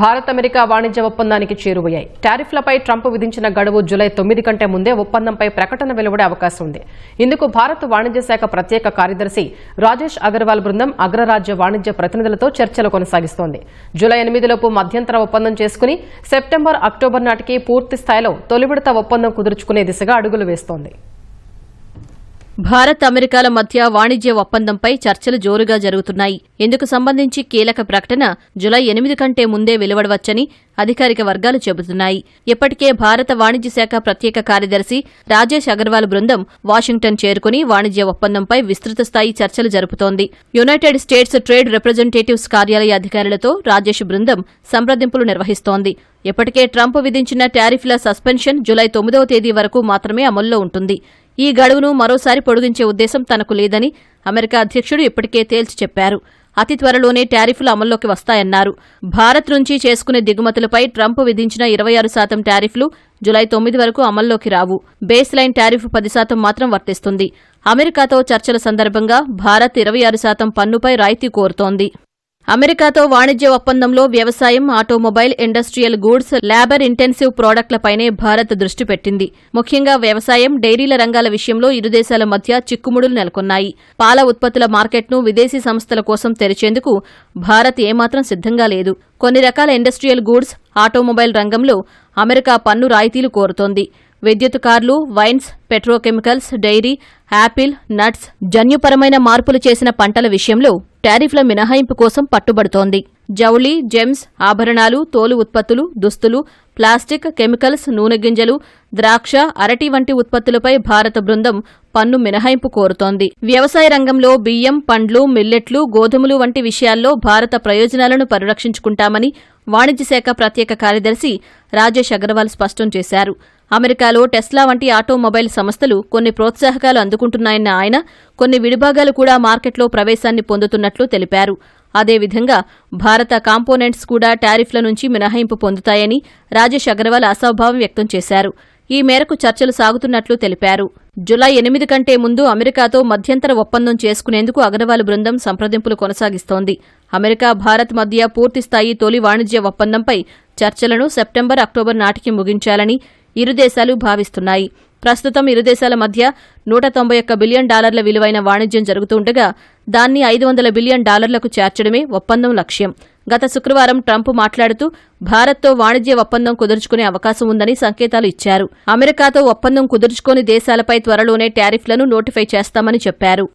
Bharat America వాణిజ్య ఒప్పందానికి చేరువయ్యాయి. టారిఫ్లపై Trump విధించిన గడువు జూలై తొమ్మిది కంటే ముందే ఒప్పందంపై ప్రకటన వెలువడే అవకాశం ఉంది. ఇందుకు భారత్ వాణిజ్య శాఖ ప్రత్యేక కార్యదర్శి రాజేష్ అగర్వాల్ బృందం అగ్రరాజ్య వాణిజ్య ప్రతినిధులతో చర్చలు కొనసాగిస్తోంది. జూలై ఎనిమిదిలోపు మధ్యంతర ఒప్పందం చేసుకుని సెప్టెంబర్ అక్టోబర్ నాటికి పూర్తి స్థాయిలో తొలి విడత ఒప్పందం కుదుర్చుకునే దిశగా అడుగులు వేస్తోంది. భారత్ అమెరికాల మధ్య వాణిజ్య ఒప్పందంపై చర్చలు జోరుగా జరుగుతున్నాయి. ఇందుకు సంబంధించి కీలక ప్రకటన జులై ఎనిమిది కంటే ముందే వెలువడవచ్చని అధికారిక వర్గాలు చెబుతున్నాయి. ఇప్పటికే భారత వాణిజ్య శాఖ ప్రత్యేక కార్యదర్శి రాజేష్ అగర్వాల్ బృందం వాషింగ్టన్ చేరుకుని వాణిజ్య ఒప్పందంపై విస్తృత స్థాయి చర్చలు జరుపుతోంది. యునైటెడ్ స్టేట్స్ ట్రేడ్ రిప్రజెంటేటివ్స్ కార్యాలయ అధికారులతో రాజేష్ బృందం సంప్రదింపులు నిర్వహిస్తోంది. ఇప్పటికే ట్రంప్ విధించిన టారిఫ్ల సస్పెన్షన్ జులై తొమ్మిదవ తేదీ వరకు మాత్రమే అమల్లో ఉంటుంది. ఈ గడువును మరోసారి పొడిగించే ఉద్దేశం తనకు లేదని అమెరికా అధ్యక్షుడు ఇప్పటికే తేల్చి చెప్పారు. అతి త్వరలోనే టారిఫ్లు అమల్లోకి వస్తాయన్నారు. భారత్ నుంచి చేసుకునే దిగుమతులపై ట్రంప్ విధించిన ఇరవై ఆరు శాతం టారిఫ్లు జులై తొమ్మిది వరకు అమల్లోకి రావు. బేస్ లైన్ టారిఫ్ పది శాతం మాత్రం వర్తిస్తుంది. అమెరికాతో చర్చల సందర్భంగా భారత్ ఇరవై ఆరు శాతం పన్నుపై రాయితీ కోరుతోంది. అమెరికాతో వాణిజ్య ఒప్పందంలో వ్యవసాయం automobile industrial goods labour intensive ప్రోడక్ట్లపైనే Bharat దృష్టి పెట్టింది. ముఖ్యంగా వ్యవసాయం డైరీల రంగాల విషయంలో ఇరు దేశాల మధ్య చిక్కుముడులు నెలకొన్నాయి. పాల ఉత్పత్తుల మార్కెట్ను విదేశీ సంస్థల కోసం తెరిచేందుకు భారత్ ఏమాత్రం సిద్ధంగా లేదు. కొన్ని రకాల ఇండస్ట్రియల్ గూడ్స్ ఆటోమొబైల్ రంగంలో అమెరికా పన్ను రాయితీలు కోరుతోంది. విద్యుత్ కార్లు wines petrochemicals dairy apple nuts జన్యుపరమైన మార్పులు చేసిన పంటల విషయంలో టారిఫ్ల మినహాయింపు కోసం పట్టుబడుతోంది. జౌళి జెమ్స్ ఆభరణాలు తోలు ఉత్పత్తులు దుస్తులు ప్లాస్టిక్ కెమికల్స్ నూనె గింజలు ద్రాక్ష అరటి వంటి ఉత్పత్తులపై భారత బృందం పన్ను మినహాయింపు కోరుతోంది. వ్యవసాయ రంగంలో బియ్యం పండ్లు మిల్లెట్లు గోధుమలు వంటి విషయాల్లో భారత ప్రయోజనాలను పరిరక్షించుకుంటామని వాణిజ్య శాఖ ప్రత్యేక కార్యదర్శి రాజేష్ అగర్వాల్ స్పష్టం చేశారు. అమెరికాలో టెస్లా వంటి ఆటోమొబైల్ సంస్థలు కొన్ని ప్రోత్సాహకాలు అందుకుంటున్నాయన్న ఆయన కొన్ని విడిభాగాలు కూడా మార్కెట్లో ప్రవేశాన్ని పొందుతున్నట్లు తెలిపారు. అదేవిధంగా భారత కాంపోనెంట్స్ కూడా టారిఫ్ల నుంచి మినహాయింపు పొందుతాయని రాజేష్ అగర్వాల్ అసౌభావం వ్యక్తం చేశారు. ఈ మేరకు చర్చలు సాగుతున్నట్లు తెలిపారు. జులై ఎనిమిది కంటే ముందు అమెరికాతో మధ్యంతర ఒప్పందం చేసుకునేందుకు అగర్వాల్ బృందం సంప్రదింపులు కొనసాగిస్తోంది. అమెరికా భారత్ మధ్య పూర్తిస్థాయి తొలి వాణిజ్య ఒప్పందంపై చర్చలను సెప్టెంబర్ అక్టోబర్ నాటికి ముగించాలని ఇరు దేశాలు భావిస్తున్నాయి. ప్రస్తుతం ఇరు దేశాల మధ్య నూట తొంభై ఒక్క బిలియన్ డాలర్ల విలువైన వాణిజ్యం జరుగుతుండగా దాన్ని ఐదు వందల బిలియన్ డాలర్లకు చేర్చడమే ఒప్పందం లక్ష్యం. గత శుక్రవారం ట్రంప్ మాట్లాడుతూ భారత్తో వాణిజ్య ఒప్పందం కుదుర్చుకునే అవకాశం ఉందని సంకేతాలు ఇచ్చారు. అమెరికాతో ఒప్పందం కుదుర్చుకోని దేశాలపై త్వరలోనే టారిఫ్లను నోటిఫై చేస్తామని చెప్పారు.